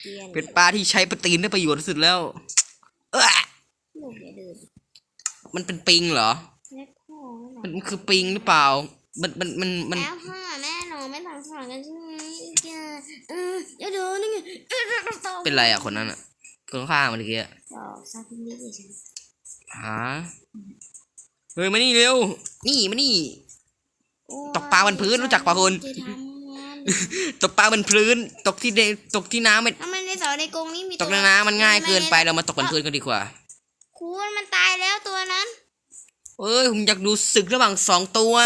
เกียนเป็นปลาที่ใช้โปรตีนได้ประโยชน์ที่สุดแล้ว เอ้อลูกอย่าเดินมันเป็นปิงเหรอ แม่พ่อมันมันคือปิงหรือเปล่า มันมันมันมัน แล้วพ่อแม่หนูไม่สั่งสอนกันใช่ไหมเกียนเอออย่าเดินนี่ไงเออเป็นไรอะคนนั้นอะคนข้างๆเมื่อกี้อะบอกซาพิมพ์ดิฉันหาเฮ้ยมานี่เร็ว นี่มานี่ โอ้ยตกปลาบนพื้นรู้จักปะคุณจะทำงาน ตกปลาบนพื้น ตกที่เดตกที่น้ำไม่ทำไมในเสาในกรงนี้มีตกในน้ำมันง่ายเกินไปเรามาตกบนพื้นกันดีกว่า คุณมันตายแล้วตัวนั้น เอ้ยผมอยากดูศึกระหว่างสองตัว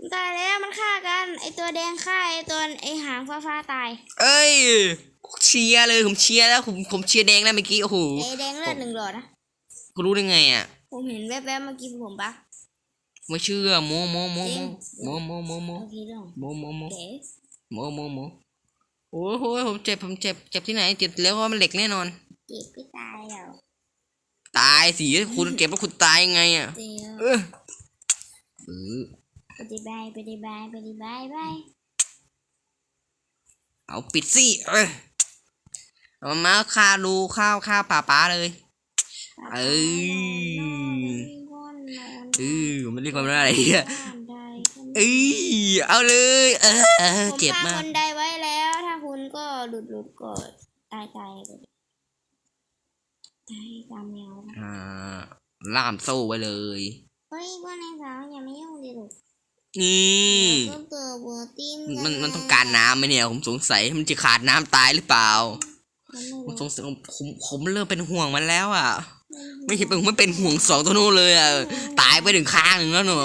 มันตายแล้วมันฆ่ากัน ไอตัวแดงฆ่าไอตัวไอหางฟ้าฟ้าๆตาย เอ้ยเชียร์เลยผมเชียร์แล้วผมผมเชียร์แดงแล้วเมื่อกี้โอ้โหไอแดงเลือดหนึ่งหลอดนะกูรู้ได้ไงอะผมเห็นแวบๆเมื่อกี้ผมปะไม่เชื่อโมโมโมจริงโมโมโมโมโอเคเรื่องโมโมโม เก๋โมโมโมโอ้โหผมเจ็บผมเจ็บเจ็บที่ไหนเจ็บแล้วว่ามันเหล็กแน่นอนเก็บไม่ตายแล้วตายสิคุณเก็บแล้วคุณตายยังไงอะเดี๋ยวเออเออไปดีบายไปดีบายไปดีบายบายเอาปิดสิเออเอามาฆ่าดูข้าวข้าวป่าป้าเลยเอ้ยเออมันเรียกว่าอะไรอะ เอ้ยเอาเลยเออเออผมเจ็บสร้างมาคกนใดไว้แล้ว ถ้าคุณก็หลุดหลุดก็ตายตายไปเลยตายตามแมวนะอ่าล่ามโซ่ไว้เลยเฮ้ยพวกนายสาวอย่ามายุ่งดิลูกนี่ก็เกิดบัวติ้มมันมันต้องการน้ำไหมเนี่ยผมสงสัยมันจะขาดน้ำตายหรือเปล่ามันไม่ผมรู้สงสัยผมผมเริ่มเป็นห่วงมันแล้วอะ ไม่เห็นเป็นไม่เป็นห่วงสองตัวนู้นเลยอะตายไปถึงข้างหนึ่งแล้วหนู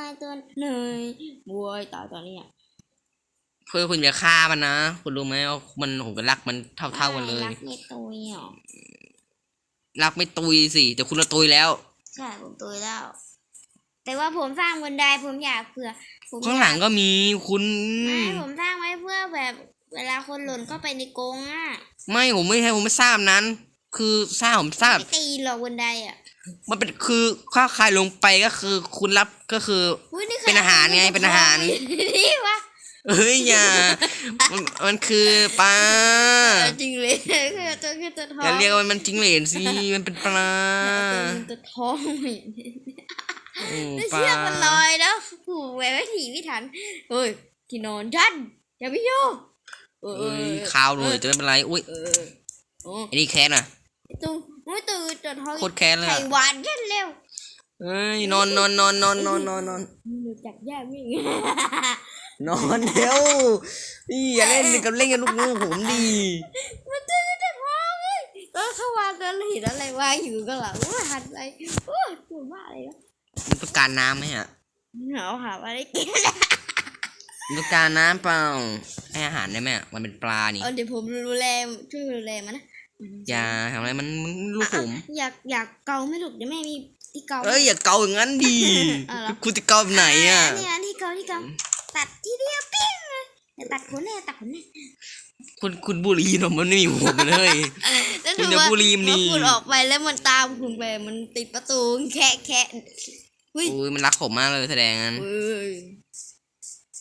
ายตัวเหนื่อยบัวตายตอนนี้อะเพื่อคุณจะฆ่ามันนะ คุณรู้ไหมว่ามันผมก็รักมันเท่าเท่าๆกันเลย รักไม่ตุยหรอรักไม่ตุยสิ แต่คุณละตุยแล้ว ใช่ผมตุยแล้ว แต่ว่าผมสร้างบนไดผมอยากเผื่อผมข้างหลังก็มีคุณ ไม่ผมสร้างไว้เพื่อแบบ เวลาคนหล่นเข้าไปในกรงอะไม่ผมไม่ใช่ผมไม่ทราบนั้น คือทราบผมทราบ ไม่ตีหรอกบนไดอะ มันเป็นคือถ้าใครลงไปก็คือ คุณรับก็คือ อุ๊ยนี่คเป็นอาหารไงเป็นอาหาร นี่วะเฮ้ยอย่ามันมันคือปลาเออจริงเลยคือตัวคือตัวทองอย่าเรียกว่ามันจิ้งเหลนสิมันเป็นปลาตัวเงินตัวทองเห็นโอ้ไม่ปลาเชือกมันลอยแล้วผูกไว้ไม่ถีไม่ทันเฮ้ยที่นอนฉันอย่าไปยุ่งเออเอเอ้อยข้าวเลยจะไม่เป็นไรอุ้ยเออโอ้ไอ้นี่แค้นอะตัว ไม่ตื่นตัวทองโคตรแค้นเลยไข่อะหวานฉันเร็วเอ้ยนอนนอนนอนนอนนอนนอนนอนรู้จักยากมิ่งนอนเร็วนี่อย่าเล่นกับเล่นกับลูกลูกผมดีมันตื่นตัวทองเลยก็เข้ามาก็เห็นอะไรวางอยู่ก็หลังว่าหันไปโอ้ยตัวบ้าอะไรวะมันต้องการน้ำไหมฮะเหงาหาอะไรกินมันต้องการน้ำเปล่าให้อาหารได้ไหมอะมันเป็นปลานี่ เอาเดี๋ยวผมดูแลช่วยดูแลมันนะ อย่าทำอะไรมันมันลูกผมอยากอยากเกาไม่ถูกเดี๋ยวแม่มีที่เกาเอ้ยอย่าเกาอย่างนั้นดีเอาเหรอคุณจะเกาแบบไหนอะเนี่ยที่เกาที่เกาตัดทีเดียวปิ้งเลยเดี๋ยวตัดขนเนี่ยตัดขนเนี่ยคุณคุณบุรีเนาะมันไม่มีหัวมันเลยแล้วคุณอย่าว่าบุรีมันนี่ว่าคุณออกไปแล้วมันตามคุณไปมันติดประตูแคะแคะอุ้ยโอ้ยมันรักผมมากเลยแสดงนั้นเอ้ย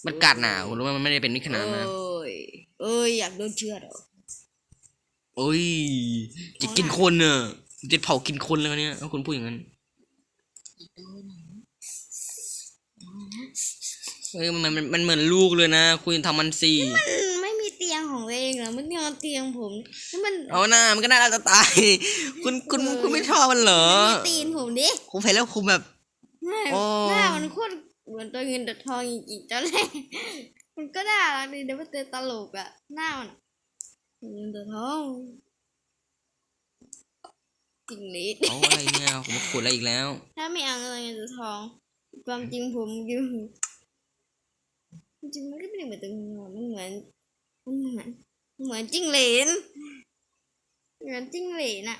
มันกัดหนาคุณรู้ไหมมันไม่ได้เป็นนิดขนาดนั้นนะเอ้ยเอ้ยอยากโดนเชือดเหรอ โอ้ยจะกินคนเนอะจะเผากินคนแล้วเนี่ยถ้าคุณพูดอย่างนั้นเฮ้ยมันมันมันเหมือนลูกเลยนะ คุณทำมันสิอืมไม่มีเตียงของตัวเองเหรอมันนอนเตียงผมแล้วมันเอาหน้ามันก็น่ารักจะตาย คุณคุณคุณไม่ชอบมันเหรอมันมีตีนผมดิผมเห็นแล้วคุณแบบหน้าโอ้หน้ามันโคตรเหมือนตัวเงินตัวทองจริงๆตอนแรกมันก็น่ารักดีแต่ว่าเจอตลกอะหน้ามันอะตัว เงินตัวทองจริงลิดเอาอะไรเนี่ยผมขุดอะไรอีกแล้ว ถ้าไม่เอาเงินตัวทอง ความจริงผมอยู่จริงๆมันก็ไม่ได้เหมือนตัวเงินหรอกมันเหมือนมันเหมือนมันเหมือนจิ้งเหลนเหมือนจิ้งเหลนอะ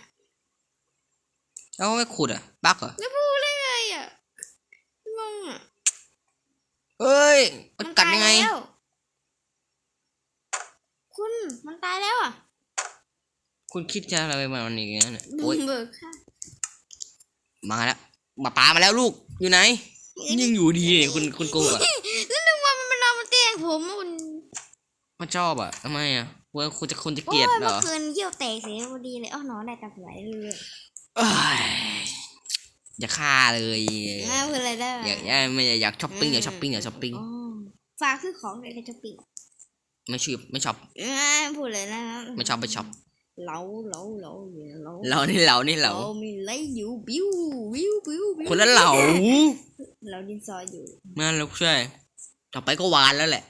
แล้วไม่ขุดอะบักเหรอแล้วพูดได้ไงอะงงอะเอ้ยมันกัดยังไง ตาแล้วคุณมันตายแล้วอะ คุณคิดจะอะไรไปมันอีกแล้วเนี่ยโอ้ยเบิกค่ะมาแล้วมาปลามาแล้วลูกอยู่ไหนยังอยู่ดีเนี่ยคุณคุณโกงอะแล้วนึกว่ามันมานอนบนเตียงผมอะมันมันชอบอะทำไมอะว่าคุณจะคุณจะโอ้เกลียดยเหรเมื่ออคืนเยี่ยวแตกเสียพอดีเลยอ้อหนอนได้ตับไหลเลยเอ้ยอย่าฆ่าเลยอ่าพูดอะไรได้อยากอยากไม่อยากช้อปปิ้งอยากช้อปปิ้งอยากช้อปปิ้งอ๋อฝากซื้อของเลยจะปิดไม่ชอบไม่ชอบอ่าพูดเลยนะไม่ชอบไม่ชอบ เราเราเราเราเรานี่เรานี่เรามีไรอยู่บิ้วบิ้วบิ้วบิ้วคนละเหล่าเราดินซอยอยู่นั่นลูกใช่ต่อไปก็หวานแล้วแหละ